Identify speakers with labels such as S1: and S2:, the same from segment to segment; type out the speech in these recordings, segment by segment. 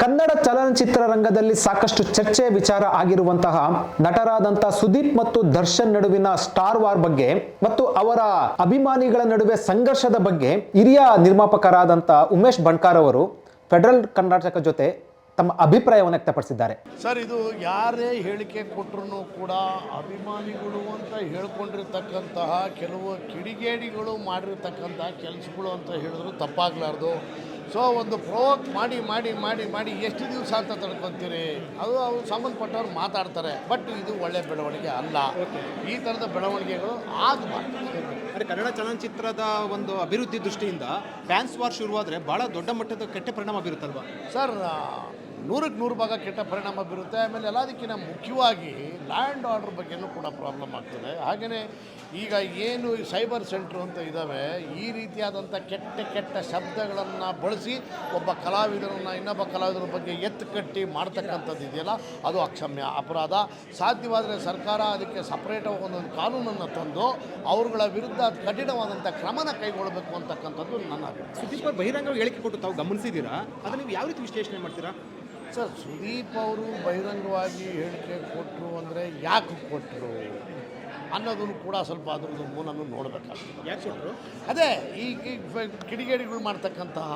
S1: ಕನ್ನಡ ಚಲನಚಿತ್ರ ರಂಗದಲ್ಲಿ ಸಾಕಷ್ಟು ಚರ್ಚೆ ವಿಚಾರ ಆಗಿರುವಂತಹ ನಟರಾದಂತಹ ಸುದೀಪ್ ಮತ್ತು ದರ್ಶನ್ ನಡುವಿನ ಸ್ಟಾರ್ ವಾರ್ ಬಗ್ಗೆ ಮತ್ತು ಅವರ ಅಭಿಮಾನಿಗಳ ನಡುವೆ ಸಂಘರ್ಷದ ಬಗ್ಗೆ ಹಿರಿಯ ನಿರ್ಮಾಪಕರಾದಂಥ ಉಮೇಶ್ ಬಣ್ಕಾರ್ ಅವರು ಫೆಡರಲ್ ಕರ್ನಾಟಕ ಜೊತೆ ತಮ್ಮ ಅಭಿಪ್ರಾಯವನ್ನು ವ್ಯಕ್ತಪಡಿಸಿದ್ದಾರೆ.
S2: ಸರ್, ಇದು ಯಾರೇ ಹೇಳಿಕೆ ಕೊಟ್ಟರು ಕೂಡ ಅಭಿಮಾನಿಗಳು ಅಂತ ಹೇಳ್ಕೊಂಡಿರ್ತಕ್ಕಂತಹ ಕೆಲವು ಕಿಡಿಗೇಡಿಗಳು ಮಾಡಿರ್ತಕ್ಕಂತಹ ಕೆಲಸಗಳು ಅಂತ ಹೇಳಿದ್ರು ತಪ್ಪಾಗಲಾರ್ದು. ಸೊ ಒಂದು ಪ್ರೋವೋಕ್ ಮಾಡಿ ಮಾಡಿ ಮಾಡಿ ಮಾಡಿ ಎಷ್ಟು ದಿವಸ ಅಂತ ತಡ್ಕೊತೀರಿ ಅದು ಅವ್ರು ಸಂಬಂಧಪಟ್ಟವ್ರು ಮಾತಾಡ್ತಾರೆ. ಬಟ್ ಇದು ಒಳ್ಳೆ ಬೆಳವಣಿಗೆ ಅಲ್ಲ. ಈ ಥರದ ಬೆಳವಣಿಗೆಗಳು ಆಗಬಾರ್ದು
S3: ಅಂದರೆ ಕನ್ನಡ ಚಲನಚಿತ್ರದ ಒಂದು ಅಭಿವೃದ್ಧಿ ದೃಷ್ಟಿಯಿಂದ ಫ್ಯಾನ್ಸ್ ವಾರ್ ಶುರುವಾದರೆ ಭಾಳ ದೊಡ್ಡ ಮಟ್ಟದ ಕೆಟ್ಟ ಪರಿಣಾಮ ಬೀರುತ್ತಲ್ವಾ?
S2: ಸರ್ ನೂರಕ್ಕೆ ನೂರು ಭಾಗ ಕೆಟ್ಟ ಪರಿಣಾಮ ಬೀರುತ್ತೆ. ಆಮೇಲೆ ಎಲ್ಲದಕ್ಕಿಂತ ಮುಖ್ಯವಾಗಿ ಲ್ಯಾಂಡ್ ಆರ್ಡರ್ ಬಗ್ಗೆನೂ ಕೂಡ ಪ್ರಾಬ್ಲಮ್ ಆಗ್ತದೆ. ಹಾಗೆಯೇ ಈಗ ಏನು ಸೈಬರ್ ಸೆಂಟ್ರ್ ಅಂತ ಇದ್ದಾವೆ ಈ ರೀತಿಯಾದಂಥ ಕೆಟ್ಟ ಕೆಟ್ಟ ಶಬ್ದಗಳನ್ನು ಬಳಸಿ ಒಬ್ಬ ಕಲಾವಿದರನ್ನು ಇನ್ನೊಬ್ಬ ಕಲಾವಿದರ ಬಗ್ಗೆ ಎತ್ತು ಕಟ್ಟಿ ಮಾಡ್ತಕ್ಕಂಥದ್ದು ಇದೆಯಲ್ಲ, ಅದು ಅಕ್ಷಮ್ಯ ಅಪರಾಧ. ಸಾಧ್ಯವಾದರೆ ಸರ್ಕಾರ ಅದಕ್ಕೆ ಸಪ್ರೇಟಾಗಿ ಒಂದೊಂದು ಕಾನೂನನ್ನು ತಂದು ಅವರುಗಳ ವಿರುದ್ಧ ಕಠಿಣವಾದಂಥ ಕ್ರಮನ ಕೈಗೊಳ್ಳಬೇಕು ಅಂತಕ್ಕಂಥದ್ದು ನನ್ನ
S3: ಸುದೀಪ್ ಬಹಿರಂಗವಾಗಿ ಹೇಳಿಕೆ ಕೊಟ್ಟು ತಾವು ಗಮನಿಸಿದ್ದೀರಾ? ಅದನ್ನು ನೀವು ಯಾವ ರೀತಿ ವಿಶ್ಲೇಷಣೆ ಮಾಡ್ತೀರಾ?
S2: ಸರ್ ಸುದೀಪ್ ಅವರು ಬಹಿರಂಗವಾಗಿ ಹೇಳಿಕೆ ಕೊಟ್ಟರು ಅಂದರೆ ಯಾಕೆ ಕೊಟ್ಟರು ಅನ್ನೋದನ್ನು ಕೂಡ ಸ್ವಲ್ಪ ಅದ್ರದ್ದು ಮೂಲನೂ ನೋಡಬೇಕಾಗ್ತದೆ. ಅದೇ ಈ ಕಿಡಿಗೇಡಿಗಳು ಮಾಡ್ತಕ್ಕಂತಹ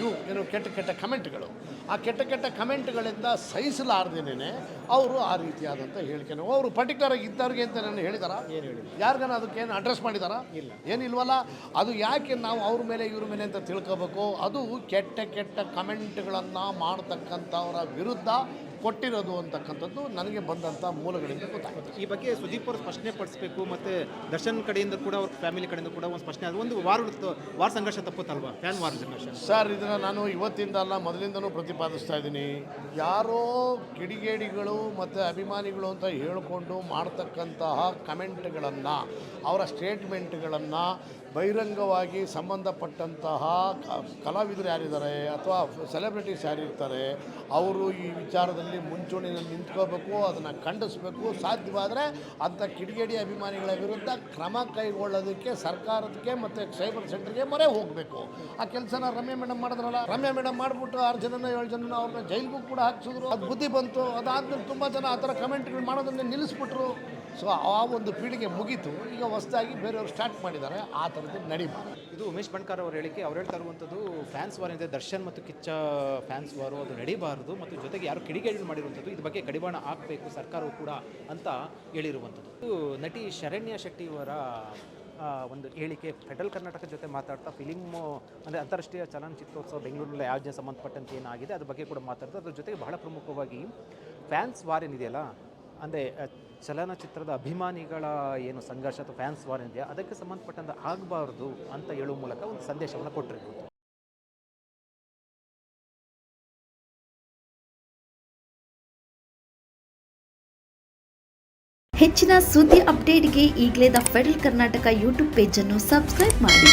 S2: ಇವು ಏನು ಕೆಟ್ಟ ಕೆಟ್ಟ ಕಮೆಂಟ್ಗಳು. ಆ ಕೆಟ್ಟ ಕೆಟ್ಟ ಕಮೆಂಟ್ಗಳಿಂದ ಸಹಿಸಲಾರ್ದೇನೆ ಅವರು ಆ ರೀತಿಯಾದಂಥ ಹೇಳಿಕೆ ಅವರು ಪರ್ಟಿಕ್ಯುಲರ್ ಆಗಿ ಇದ್ದವ್ರಿಗೆ ಅಂತ ನಾನು ಹೇಳಿದಾರ? ಯಾರಿಗಾನ ಅದಕ್ಕೇನು ಅಡ್ರೆಸ್ ಮಾಡಿದಾರ? ಇಲ್ಲ. ಏನಿಲ್ವಲ್ಲ ಅದು ಯಾಕೆ ನಾವು ಅವ್ರ ಮೇಲೆ ಇವ್ರ ಮೇಲೆ ಅಂತ ತಿಳ್ಕೋಬೇಕು? ಅದು ಕೆಟ್ಟ ಕೆಟ್ಟ ಕಮೆಂಟ್ಗಳನ್ನು ಮಾಡ್ತಕ್ಕಂಥವರ ವಿರುದ್ಧ ಕೊಟ್ಟಿರೋದು ಅಂತಕ್ಕಂಥದ್ದು ನನಗೆ ಬಂದಂಥ ಮೂಲಗಳಿಂದ ಗೊತ್ತಾಗುತ್ತೆ
S3: ಈ ಬಗ್ಗೆ ಸುದೀಪ್ ಅವರು ಸ್ಪಷ್ಟನೆ ಪಡಿಸಬೇಕು ಮತ್ತು ದರ್ಶನ್ ಕಡೆಯಿಂದ ಕೂಡ ಅವ್ರ ಫ್ಯಾಮಿಲಿ ಕಡೆಯಿಂದ ಕೂಡ ಒಂದು ಸ್ಪಷ್ಟನೆ ಅದು ಒಂದು ವಾರ ವಾರ ಸಂಘರ್ಷ ತಪ್ಪುತ್ತಲ್ವಾ? ಫ್ಯಾನ್ ವಾರ್ ಸಂಘರ್ಷ.
S2: ಸರ್ ಇದನ್ನು ನಾನು ಇವತ್ತಿಂದ ಅಲ್ಲ ಮೊದಲಿಂದನೂ ಪ್ರತಿಪಾದಿಸ್ತಾ ಇದ್ದೀನಿ. ಯಾರೋ ಕಿಡಿಗೇಡಿಗಳು ಮತ್ತು ಅಭಿಮಾನಿಗಳು ಅಂತ ಹೇಳಿಕೊಂಡು ಮಾಡ್ತಕ್ಕಂತಹ ಕಮೆಂಟ್ಗಳನ್ನು ಅವರ ಸ್ಟೇಟ್ಮೆಂಟ್ಗಳನ್ನು ಬಹಿರಂಗವಾಗಿ ಸಂಬಂಧಪಟ್ಟಂತಹ ಕಲಾವಿದರು ಯಾರಿದ್ದಾರೆ ಅಥವಾ ಸೆಲೆಬ್ರಿಟೀಸ್ ಯಾರಿರ್ತಾರೆ ಅವರು ಈ ವಿಚಾರದಲ್ಲಿ ಮುಂಚೂಣಿನಲ್ಲಿ ನಿಂತ್ಕೋಬೇಕು, ಅದನ್ನು ಖಂಡಿಸಬೇಕು. ಸಾಧ್ಯವಾದರೆ ಅಂಥ ಕಿಡಿಗೇಡಿ ಅಭಿಮಾನಿಗಳ ವಿರುದ್ಧ ಕ್ರಮ ಕೈಗೊಳ್ಳೋದಕ್ಕೆ, ಸರ್ಕಾರಕ್ಕೆ ಮತ್ತು ಸೈಬರ್ ಸೆಂಟರ್ಗೆ ಮೊರೆ ಹೋಗಬೇಕು. ಆ ಕೆಲಸನ ರಮ್ಯ ಮೇಡಮ್ ಮಾಡಿದ್ರಲ್ಲ? ರಮ್ಯ ಮೇಡಮ್ ಮಾಡಿಬಿಟ್ಟು ಆರು ಜನನ ಏಳು ಜನನ ಅವ್ರನ್ನ ಜೈಲಿಗೂ ಕೂಡ ಹಾಕ್ಸಿದ್ರು. ಅದು ಬುದ್ಧಿ ಬಂತು. ಅದಾದ್ಮೇಲೆ ತುಂಬ ಜನ ಆ ಥರ ಕಮೆಂಟ್ಗಳು ಮಾಡೋದನ್ನೇ ನಿಲ್ಲಿಸ್ಬಿಟ್ರು. ಸೊ ಆ ಒಂದು ಪೀಳಿಗೆ ಮುಗೀತು. ಈಗ ಹೊಸದಾಗಿ ಬೇರೆಯವರು ಸ್ಟಾರ್ಟ್ ಮಾಡಿದ್ದಾರೆ. ಆ ಥರದ್ದು ನಡೀಬಾರ್ದು.
S3: ಇದು ಉಮೇಶ್ ಬಣ್ಕಾರ್ ಅವ್ರು ಹೇಳಿಕೆ, ಅವ್ರು ಹೇಳ್ತಾ ಇರುವಂಥದ್ದು ಫ್ಯಾನ್ಸ್ ವಾರ್ ಇದೆ ದರ್ಶನ್ ಮತ್ತು ಕಿಚ್ಚ ಫ್ಯಾನ್ಸ್ ವಾರು ಅದು ನಡೀಬಾರದು ಮತ್ತು ಜೊತೆಗೆ ಯಾರು ಕಿಡಿಗೇಡಿ ಮಾಡಿರುವಂಥದ್ದು ಇದ್ರ ಬಗ್ಗೆ ಕಡಿವಾಣ ಹಾಕಬೇಕು ಸರ್ಕಾರವು ಕೂಡ ಅಂತ ಹೇಳಿರುವಂಥದ್ದು. ನಟಿ ಶರಣ್ಯ ಶೆಟ್ಟಿ ಅವರ ಒಂದು ಹೇಳಿಕೆ. ಫೆಡರಲ್ ಕರ್ನಾಟಕ ಜೊತೆ ಮಾತಾಡ್ತಾ ಫಿಲಿಮು ಅಂದರೆ ಅಂತಾರಾಷ್ಟ್ರೀಯ ಚಲನಚಿತ್ರೋತ್ಸವ ಬೆಂಗಳೂರಿನಲ್ಲಿ ಆಯೋಜನೆ ಸಂಬಂಧಪಟ್ಟಂತೆ ಏನಾಗಿದೆ ಅದ್ರ ಬಗ್ಗೆ ಕೂಡ ಮಾತಾಡ್ತಾ, ಅದ್ರ ಜೊತೆಗೆ ಬಹಳ ಪ್ರಮುಖವಾಗಿ ಫ್ಯಾನ್ಸ್ ವಾರ್ ಏನಿದೆಯಲ್ಲ, ಅಂದರೆ ಚಲನಚಿತ್ರದ ಅಭಿಮಾನಿಗಳ ಏನು ಸಂಘರ್ಷ ಅಥವಾ ಫ್ಯಾನ್ಸ್ ವಾರ್ ಇದೆ ಅದಕ್ಕೆ ಸಂಬಂಧಪಟ್ಟಂತೆ ಆಗಬಾರ್ದು ಅಂತ ಹೇಳುವ ಮೂಲಕ ಒಂದು ಸಂದೇಶವನ್ನು ಕೊಟ್ಟಿರ್ಬೋದು.
S4: ಹೆಚ್ಚಿನ ಸುದ್ದಿ ಅಪ್ಡೇಟ್ಗೆ ಈಗಲೇ ದ ಫೆಡರಲ್ ಕರ್ನಾಟಕ ಯೂಟ್ಯೂಬ್ ಪೇಜನ್ನು ಸಬ್ಸ್ಕ್ರೈಬ್ ಮಾಡಿ.